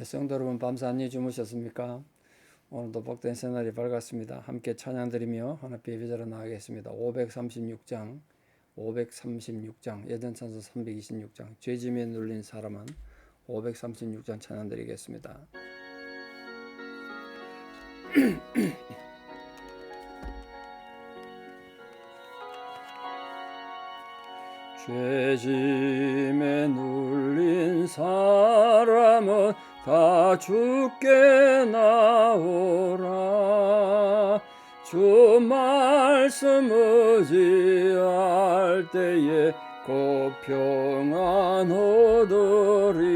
예, 성도 여러분 밤새 안녕히 주무셨습니까? 오늘도 복된 새날이 밝았습니다. 함께 찬양드리며 하나님의 예배자로 나가겠습니다. 536장 536장 예전찬서 326장 죄짐에 눌린 사람은 536장 찬양드리겠습니다. 죄짐에 눌린 사람은 다 죽게 나오라. 주 말씀 의지할 때에 곧 평안 얻으리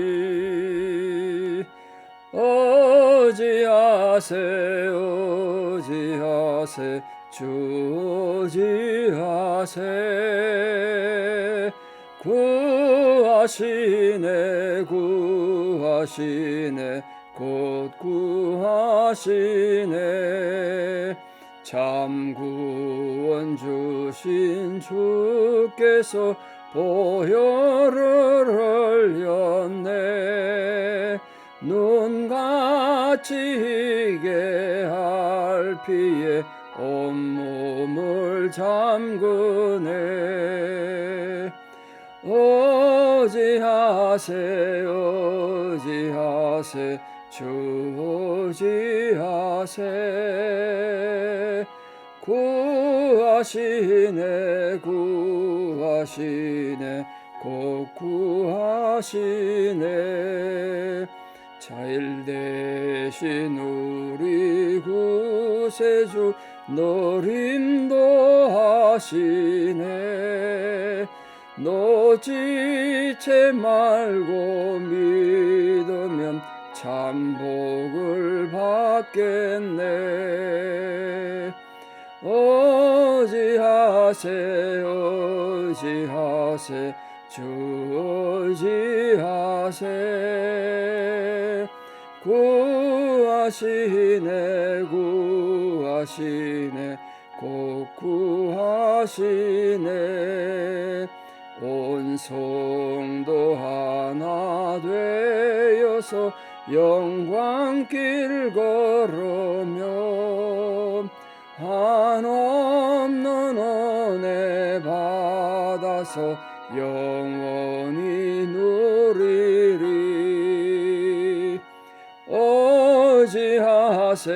어지하세 어지하세 주 어지하세. 구하시네 구 하시네 곧 구하시네. 참 구원 주신 주께서 보혈을 흘렸네. 눈같이 희게 할 피에 온몸을 잠그네. 어지하세 어지하세 주 어지하세. 구하시네 구하시네 곧 구하시네. 자일 대신 우리 구세주 노림도 하시네 놓지채 말고 믿으면 참 복을 받겠네. 어지하세 어지하세 주 어지하세. 구하시네 구하시네 곧 구하시네 온 성도 하나 되어서 영광길 걸으며 한없는 은혜 받아서 영원히 누리리. 어지하세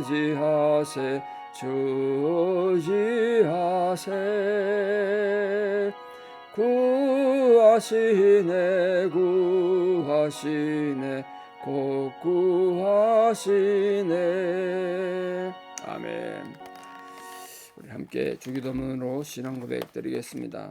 어지하세 주 어지하세 구하시네 구하시네 곧 구하시네. 아멘. 우리 함께 주기도문으로 신앙 고백 드리겠습니다.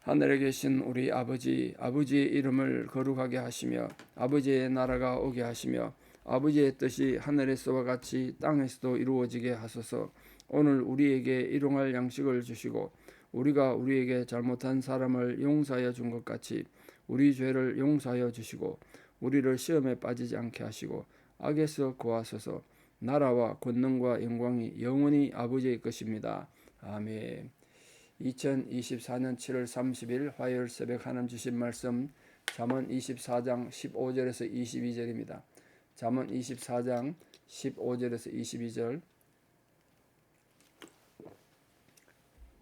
하늘에 계신 우리 아버지 아버지의 이름을 거룩하게 하시며 아버지의 나라가 오게 하시며 아버지의 뜻이 하늘에서와 같이 땅에서도 이루어지게 하소서. 오늘 우리에게 일용할 양식을 주시고 우리가 우리에게 잘못한 사람을 용서하여 준 것 같이 우리 죄를 용서하여 주시고 우리를 시험에 빠지지 않게 하시고 악에서 구하소서 나라와 권능과 영광이 영원히 아버지의 것입니다. 아멘. 2024년 7월 30일 화요일 새벽 하나님 주신 말씀 잠언 24장 15절에서 22절입니다. 잠언 24장 15절에서 22절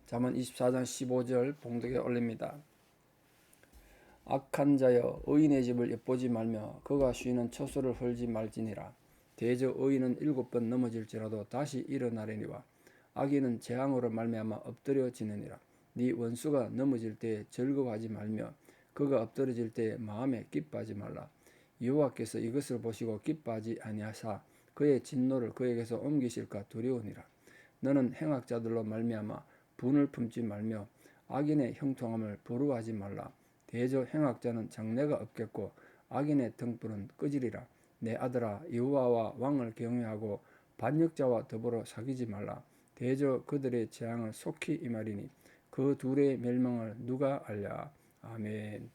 잠언 24장 15절 봉독에 올립니다. 악한 자여 의인의 집을 엿보지 말며 그가 쉬는 처소를 헐지 말지니라. 대저 의인은 일곱 번 넘어질지라도 다시 일어나려니와 악인은 재앙으로 말미암아 엎드려지느니라. 네 원수가 넘어질 때 즐거워하지 말며 그가 엎드러질 때 마음에 기뻐하지 말라. 여호와께서 이것을 보시고 기뻐하지 아니하사 그의 진노를 그에게서 옮기실까 두려우니라. 너는 행악자들로 말미암아 분을 품지 말며 악인의 형통함을 부러워하지 말라. 대저 행악자는 장래가 없겠고 악인의 등불은 끄지리라. 내 아들아 여호와와 왕을 경외하고 반역자와 더불어 사귀지 말라. 대저 그들의 재앙을 속히 임하리니 그 둘의 멸망을 누가 알랴. 아멘.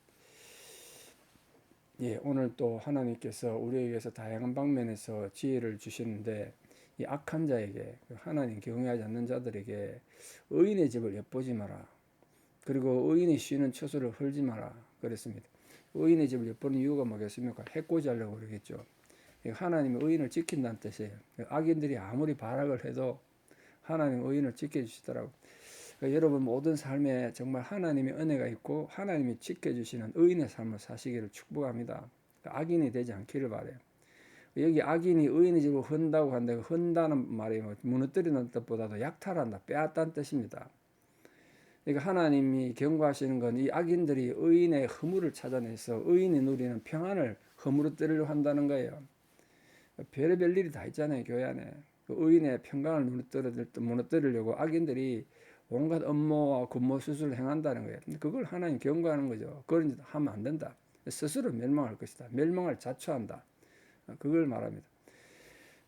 예, 오늘 또 하나님께서 우리에게서 다양한 방면에서 지혜를 주시는데 이 악한 자에게 그 하나님 경외하지 않는 자들에게 의인의 집을 엿보지 마라. 그리고 의인이 쉬는 처소를 헐지 마라. 그랬습니다. 의인의 집을 엿보는 이유가 뭐겠습니까? 해코지 하려고 그러겠죠. 하나님의 의인을 지킨다는 뜻이에요. 악인들이 아무리 발악을 해도 하나님 의인을 지켜주시더라고. 그러니까 여러분 모든 삶에 정말 하나님의 은혜가 있고 하나님이 지켜주시는 의인의 삶을 사시기를 축복합니다. 그러니까 악인이 되지 않기를 바래요. 여기 악인이 의인의 집을 흔다고 한다. 흔다는 말이 뭐 무너뜨리는 뜻보다도 약탈한다, 빼앗다는 뜻입니다. 그러니까 하나님이 경고하시는 건 이 악인들이 의인의 허물을 찾아내서 의인이 누리는 평안을 허물어뜨리려 한다는 거예요. 별의별 일이 다 있잖아요 교회 안에 그 의인의 평강을 무너뜨리려고 악인들이 온갖 업무와 근무 수술을 행한다는 거예요. 그걸 하나님 경고하는 거죠. 그걸 하면 안 된다. 스스로 멸망할 것이다. 멸망을 자초한다. 그걸 말합니다.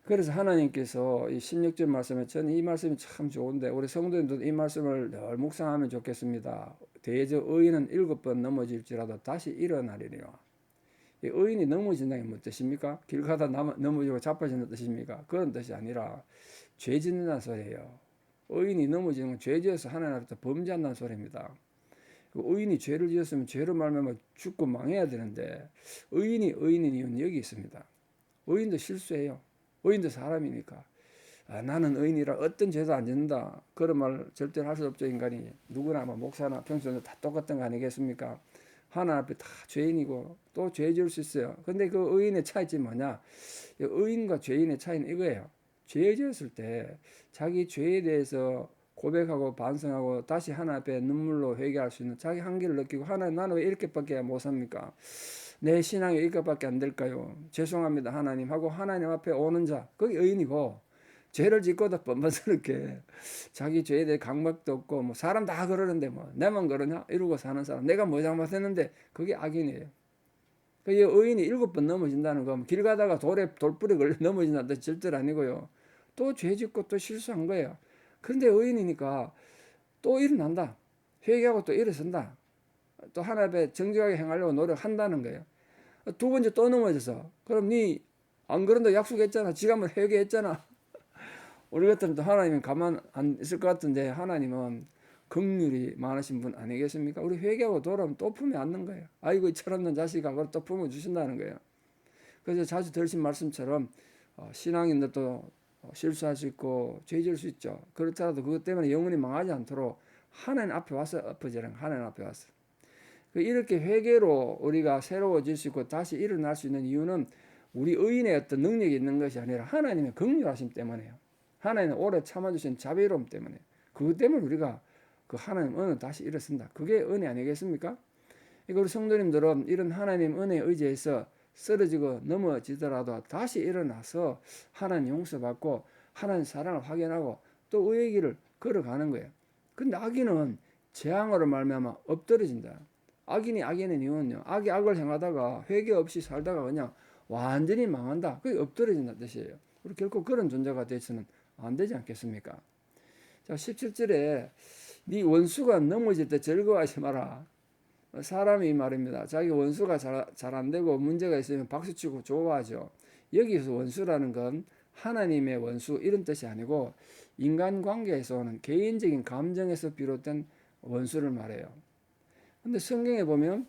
그래서 하나님께서 이 16절 말씀에 저는 이 말씀이 참 좋은데 우리 성도님도 이 말씀을 늘 묵상하면 좋겠습니다. 대저 의인은 일곱 번 넘어질지라도 다시 일어나리라. 이 의인이 넘어진다는 게 무슨 뜻입니까? 길 가다 넘어지고 자빠지는 뜻입니까? 그런 뜻이 아니라 죄 짓는다는 소리예요. 의인이 넘어지는 건 죄 지어서 하나님 앞에 범죄한다는 소리입니다. 그 의인이 죄를 지었으면 죄로 말면 죽고 망해야 되는데 의인이 의인인 이유는 여기 있습니다. 의인도 실수해요. 의인도 사람이니까. 아, 나는 의인이라 어떤 죄도 안 짓는다. 그런 말 절대로 할 수 없죠, 인간이. 누구나 뭐 목사나 평소에 다 똑같은 거 아니겠습니까? 하나 앞에 다 죄인이고 또 죄 지을 수 있어요. 근데 그 의인의 차이점이 뭐냐? 의인과 죄인의 차이는 이거예요. 죄 지었을 때 자기 죄에 대해서 고백하고 반성하고 다시 하나 앞에 눈물로 회개할 수 있는 자기 한계를 느끼고 하나님 나는 왜 이렇게밖에 못 삽니까? 내 신앙이 이것밖에 안 될까요? 죄송합니다 하나님 하고 하나님 앞에 오는 자 그게 의인이고 죄를 짓고도 뻔뻔스럽게 자기 죄에 대해 강박도 없고 뭐 사람 다 그러는데 뭐 내만 그러냐 이러고 사는 사람 내가 뭐 잘못했는데 그게 악인이에요. 그 의인이 일곱 번 넘어진다는 건길 가다가 돌에 돌불에 걸려 넘어진다는 절대 아니고요. 또 죄 짓고 또 실수한 거예요. 그런데 의인이니까 또 일어난다. 회개하고 또 일어선다. 또 하나 앞에 정직하게 행하려고 노력한다는 거예요. 두 번째 또 넘어져서 그럼 니 안 그런다 약속했잖아. 지가 뭐 회개했잖아. 우리 같으면 또 하나님은 가만 안 있을 것 같은데 하나님은 긍휼이 많으신 분 아니겠습니까? 우리 회개하고 돌아오면 또 품에 안는 거예요. 아이고 이 철없는 그걸 또 품어 주신다는 거예요. 그래서 자주 들으신 말씀처럼 어, 신앙인들도 실수할 수 있고 죄질 수 있죠. 그렇더라도 그것 때문에 영혼이 망하지 않도록 하나님 앞에 와서 엎어지는 하나님 앞에 와서 그 이렇게 회개로 우리가 새로워질 수 있고 다시 일어날 수 있는 이유는 우리 의인의 어떤 능력이 있는 것이 아니라 하나님의 긍휼하심 때문에요. 하나님은 오래 참아주신 자비로움 때문에 그것 때문에 우리가 그 하나님 은혜 다시 일어선다. 그게 은혜 아니겠습니까? 이거 우리 성도님들은 이런 하나님 은혜에 의지해서 쓰러지고 넘어지더라도 다시 일어나서 하나님 용서받고 하나님 사랑을 확인하고 또 의의 길을 걸어가는 거예요. 근데 악인은 재앙으로 말미암아 엎드러진다. 악인이 악인의 이유는요. 악이 악을 행하다가 회개 없이 살다가 그냥 완전히 망한다. 그게 엎드러진다 뜻이에요. 우리 결코 그런 존재가 되서는 안 되지 않겠습니까? 자, 17절에 네 원수가 넘어질 때 즐거워하지 마라. 사람이 말입니다. 자기 원수가 잘 안 되고 문제가 있으면 박수치고 좋아하죠. 여기서 원수라는 건 하나님의 원수 이런 뜻이 아니고 인간 관계에서 오는 개인적인 감정에서 비롯된 원수를 말해요. 근데 성경에 보면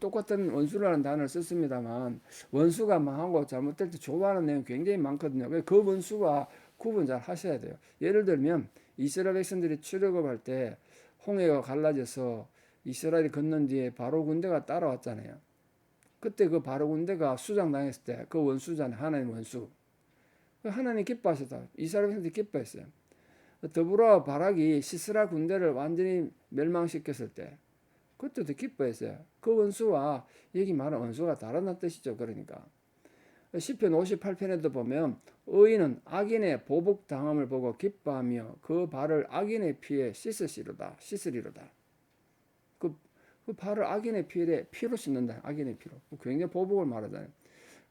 똑같은 원수라는 단어를 썼습니다만 원수가 망하고 잘못될 때 좋아하는 내용 굉장히 많거든요. 그 원수와 구분 잘 하셔야 돼요. 예를 들면 이스라엘 백성들이 출애굽할 때 홍해가 갈라져서 이스라엘이 건넌 뒤에 바로 군대가 따라왔잖아요. 그때 그 바로 군대가 수장당했을 때 그 원수잖아요. 하나님 원수. 그 하나님 기뻐하셨다. 이스라엘 백성들이 기뻐했어요. 더불어 바락이 시스라 군대를 완전히 멸망시켰을 때 그때도 기뻐했어요. 그 원수와 여기 말하는 원수가 다르다는 뜻이죠. 그러니까. 시편 58편에도 보면 의인은 악인의 보복 당함을 보고 기뻐하며 그 발을 악인의 피에 씻으시로다 씻으리로다. 그, 그 발을 악인의 피에 피로 씻는다. 악인의 피로. 굉장히 보복을 말하잖아요.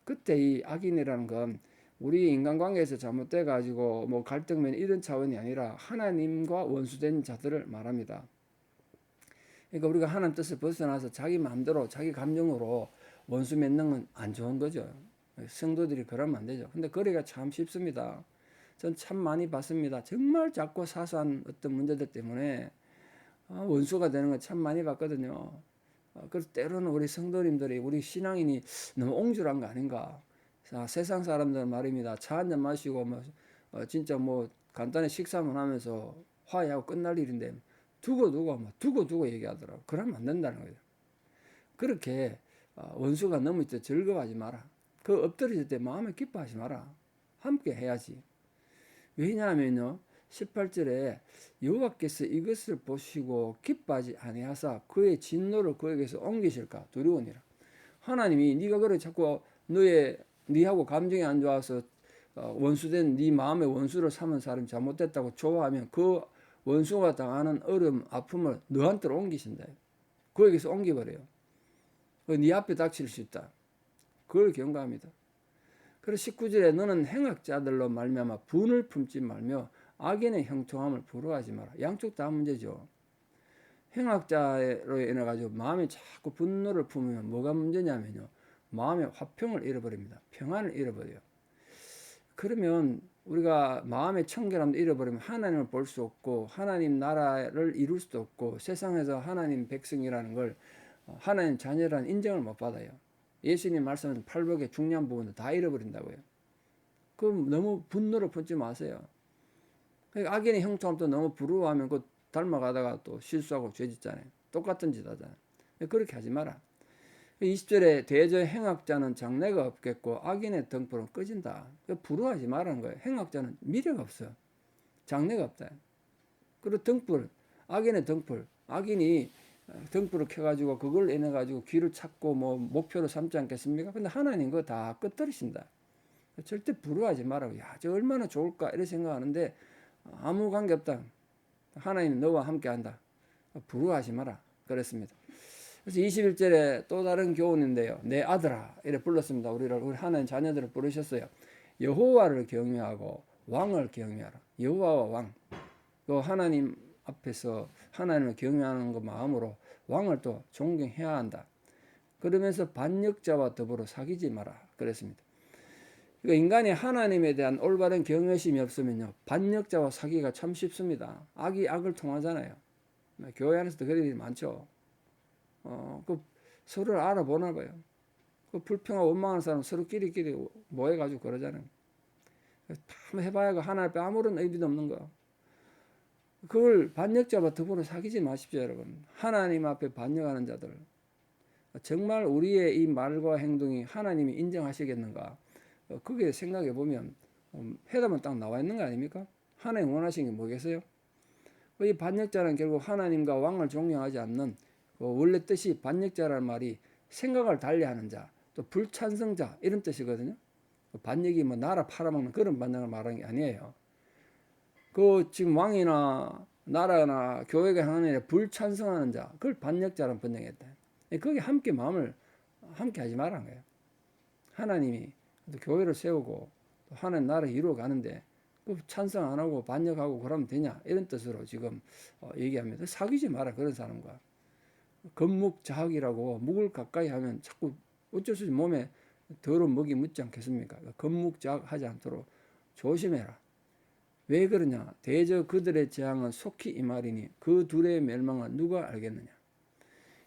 그때 이 악인이라는 건 우리 인간관계에서 잘못돼 가지고 뭐 갈등면 이런 차원이 아니라 하나님과 원수된 자들을 말합니다. 그러니까 우리가 하나님 뜻을 벗어나서 자기 마음대로 자기 감정으로 원수 맺는 건 안 좋은 거죠. 성도들이 그러면 안 되죠. 근데 거리가 참 쉽습니다. 전 참 많이 봤습니다. 정말 작고 사소한 어떤 문제들 때문에 아, 원수가 되는 걸참 많이 봤거든요. 어, 그래서 때로는 우리 성도님들이 우리 신앙인이 너무 옹졸한 거 아닌가. 자, 세상 사람들은 말입니다. 차 한 잔 마시고 뭐 어, 진짜 뭐 간단히 식사만 하면서 화해하고 끝날 일인데 두고 두고 뭐 두고 두고 얘기하더라고. 그러면 안 된다는 거예요. 그렇게 어, 원수가 너무 있때 즐거워하지 마라. 그 엎드려질 때 마음에 기뻐하지 마라. 함께 해야지. 왜냐하면요. 18절에 여호와께서 이것을 보시고 기뻐하지 아니하사 그의 진노를 그에게서 옮기실까 두려우니라. 하나님이 네가 그래 자꾸 너의 네하고 감정이 안 좋아서 어, 원수된 네 마음의 원수를 삼은 사람이 잘못됐다고 좋아하면 그 원수가 당하는 어려움, 아픔을 너한테로 옮기신다. 그에게서 옮겨버려요. 네 앞에 닥칠 수 있다. 그걸 경고합니다. 그래서 19절에 너는 행악자들로 말미암아 분을 품지 말며 악인의 형통함을 부러워하지 마라. 양쪽 다 문제죠. 행악자로 인해 가지고 마음에 자꾸 분노를 품으면 뭐가 문제냐면요. 마음의 화평을 잃어버립니다. 평안을 잃어버려요. 그러면 우리가 마음의 청결함도 잃어버리면 하나님을 볼 수 없고 하나님 나라를 이룰 수도 없고 세상에서 하나님 백성이라는 걸 어, 하나님 자녀라는 인정을 못 받아요. 예수님 말씀은 팔복의 중요한 부분을 다 잃어버린다고요. 그럼 너무 분노를 품지 마세요. 그러니까 악인의 형통함도 너무 부러워하면 그 닮아가다가 또 실수하고 죄 짓잖아요. 똑같은 짓 하잖아요. 그렇게 하지 마라. 20절에 대저 행악자는 장래가 없겠고 악인의 등불은 꺼진다. 부러워하지 말라는 거예요. 행악자는 미래가 없어요. 장래가 없다. 그리고 등불, 악인의 등불, 악인이 등불을 켜가지고 그걸 인해 가지고 길을 찾고 뭐 목표를 삼지 않겠습니까? 근데 하나님 그거 다 끄떡이신다. 절대 부러워하지 말라고. 야, 저 얼마나 좋을까 이런 생각하는데 아무 관계 없다. 하나님 너와 함께 한다. 부러워하지 마라. 그랬습니다. 그래서 21절에 또 다른 교훈인데요. 내 아들아 이래 불렀습니다. 우리를 우리 하나님 자녀들을 부르셨어요. 여호와를 경외하고 왕을 경외하라. 여호와와 왕. 또 하나님 앞에서 하나님을 경외하는 것 마음으로 왕을 또 존경해야 한다. 그러면서 반역자와 더불어 사귀지 마라. 그랬습니다. 그러니까 인간이 하나님에 대한 올바른 경외심이 없으면요. 반역자와 사귀기가 참 쉽습니다. 악이 악을 통하잖아요. 교회 안에서도 그런 일이 많죠. 어, 그 서로를 알아보나 봐요. 그 불평하고 원망하는 사람 서로끼리끼리 모여가지고 그러잖아요. 다 해봐야 그 하나 앞에 아무런 의미도 없는 거. 그걸 반역자와 더불어 사귀지 마십시오, 여러분. 하나님 앞에 반역하는 자들. 정말 우리의 이 말과 행동이 하나님이 인정하시겠는가? 어, 그게 생각해 보면 음, 해답은 딱 나와 있는 거 아닙니까? 하나님 원하시는 게 뭐겠어요? 이 반역자는 결국 하나님과 왕을 존경하지 않는 그 원래 뜻이 반역자라는 말이 생각을 달리하는 자, 또 불찬성자 이런 뜻이거든요. 그 반역이 뭐 나라 팔아먹는 그런 반역을 말하는 게 아니에요. 그 지금 왕이나 나라나 교회가 하는 불찬성하는 자, 그걸 반역자라는 번역했다. 거기 함께 마음을 함께 하지 말라는 거예요. 하나님이 교회를 세우고 하나님 나라 이루어 가는데 그 찬성 안 하고 반역하고 그러면 되냐 이런 뜻으로 지금 어, 얘기합니다. 사귀지 마라 그런 사람과 건묵자학이라고 묵을 가까이 하면 자꾸 어쩔 수 없이 몸에 더러운 먹이 묻지 않겠습니까? 건묵자학 하지 않도록 조심해라. 왜 그러냐? 대저 그들의 재앙은 속히 이 말이니 그 둘의 멸망은 누가 알겠느냐?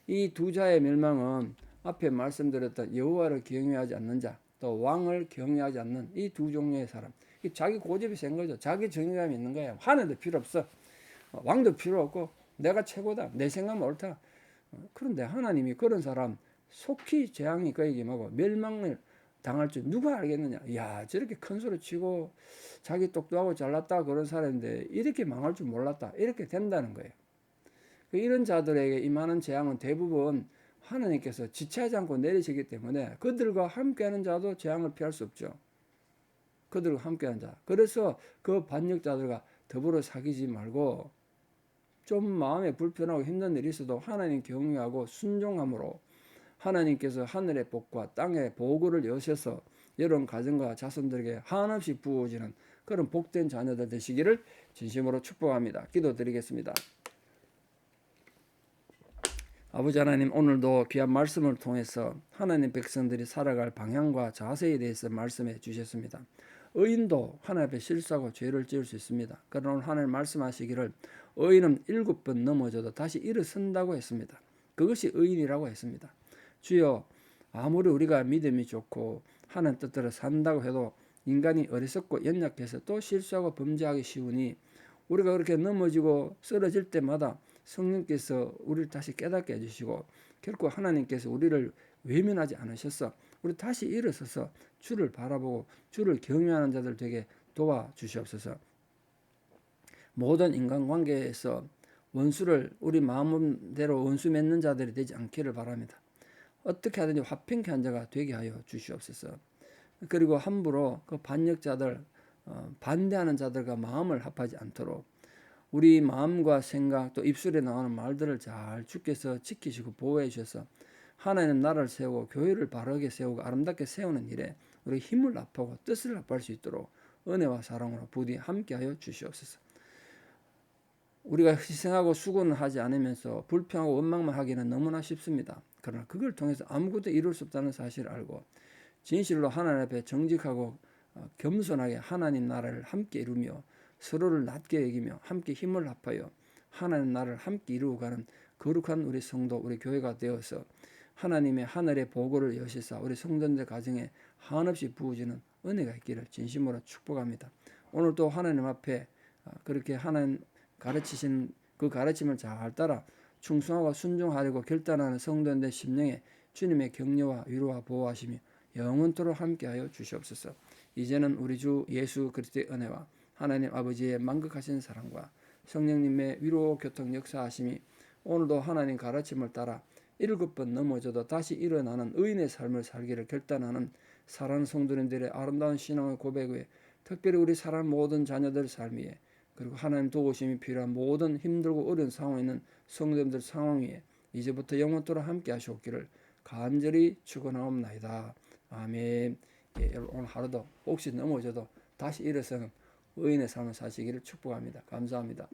이 두 자의 멸망은 앞에 말씀드렸던 여호와를 경외하지 않는 자, 또 왕을 경외하지 않는 이 두 종류의 사람. 자기 고집이 센 거죠. 자기 정의감이 있는 거예요. 하늘도 필요 없어. 왕도 필요 없고 내가 최고다. 내 생각만 옳다. 그런데 하나님이 그런 사람 속히 재앙이 그에게 임하고 멸망을 당할 줄 누가 알겠느냐? 야 저렇게 큰 소리 치고 자기 똑똑하고 잘났다 그런 사람인데 이렇게 망할 줄 몰랐다 이렇게 된다는 거예요. 그 이런 자들에게 임하는 재앙은 대부분 하나님께서 지체하지 않고 내리시기 때문에 그들과 함께하는 자도 재앙을 피할 수 없죠. 그들과 함께하는 자. 그래서 그 반역자들과 더불어 사귀지 말고 좀 마음에 불편하고 힘든 일이 있어도 하나님 경외하고 순종함으로 하나님께서 하늘의 복과 땅의 보고를 여셔서 여러분 가정과 자손들에게 한없이 부어지는 그런 복된 자녀들 되시기를 진심으로 축복합니다. 기도드리겠습니다. 아버지 하나님 오늘도 귀한 말씀을 통해서 하나님 백성들이 살아갈 방향과 자세에 대해서 말씀해 주셨습니다. 의인도 하나님 앞에 실수하고 죄를 지을 수 있습니다. 그러나 오늘 하나님 말씀하시기를 의인은 일곱 번 넘어져도 다시 일어선다고 했습니다. 그것이 의인이라고 했습니다. 주여 아무리 우리가 믿음이 좋고 하는 뜻대로 산다고 해도 인간이 어리석고 연약해서 또 실수하고 범죄하기 쉬우니 우리가 그렇게 넘어지고 쓰러질 때마다 성령께서 우리를 다시 깨닫게 해주시고 결코 하나님께서 우리를 외면하지 않으셔서 우리 다시 일어서서 주를 바라보고 주를 경외하는 자들 되게 도와 주시옵소서. 모든 인간관계에서 원수를 우리 마음대로 원수 맺는 자들이 되지 않기를 바랍니다. 어떻게 하든지 화평케 한 자가 되게 하여 주시옵소서. 그리고 함부로 그 반역자들 어, 반대하는 자들과 마음을 합하지 않도록 우리 마음과 생각 또 입술에 나오는 말들을 잘 주께서 지키시고 보호해 주셔서 하나님 나라를 세우고 교회를 바르게 세우고 아름답게 세우는 일에 우리 힘을 합하고 뜻을 합할 수 있도록 은혜와 사랑으로 부디 함께하여 주시옵소서. 우리가 희생하고 수고는 하지 않으면서 불평하고 원망만 하기는 너무나 쉽습니다. 그러나 그걸 통해서 아무것도 이룰 수 없다는 사실을 알고 진실로 하나님 앞에 정직하고 어, 겸손하게 하나님 나라를 함께 이루며 서로를 낮게 여기며 함께 힘을 합하여 하나님 나라를 함께 이루어가는 거룩한 우리 성도 우리 교회가 되어서 하나님의 하늘의 보고를 여시사 우리 성도들 가정에 한없이 부어지는 은혜가 있기를 진심으로 축복합니다. 오늘도 하나님 앞에 어, 그렇게 하나님 가르치신 그 가르침을 잘 따라 충성하고 순종하려고 결단하는 성도인의 심령에 주님의 격려와 위로와 보호하심이 영원토록 함께하여 주시옵소서. 이제는 우리 주 예수 그리스도의 은혜와 하나님 아버지의 만극하신 사랑과 성령님의 위로 교통 역사하심이 오늘도 하나님 가르침을 따라 일곱 번 넘어져도 다시 일어나는 의인의 삶을 살기를 결단하는 사랑하는 성도님들의 아름다운 신앙의 고백 외에 특별히 우리 사랑하는 모든 자녀들 삶 위에 그리고 하나님 도우심이 필요한 모든 힘들고 어려운 상황에 있는 성도님들 상황 위에 이제부터 영원토록 함께 하시옵기를 간절히 축원하옵나이다. 아멘. 예, 오늘 하루도 혹시 넘어져도 다시 일어서는 의인의 삶을 사시기를 축복합니다. 감사합니다.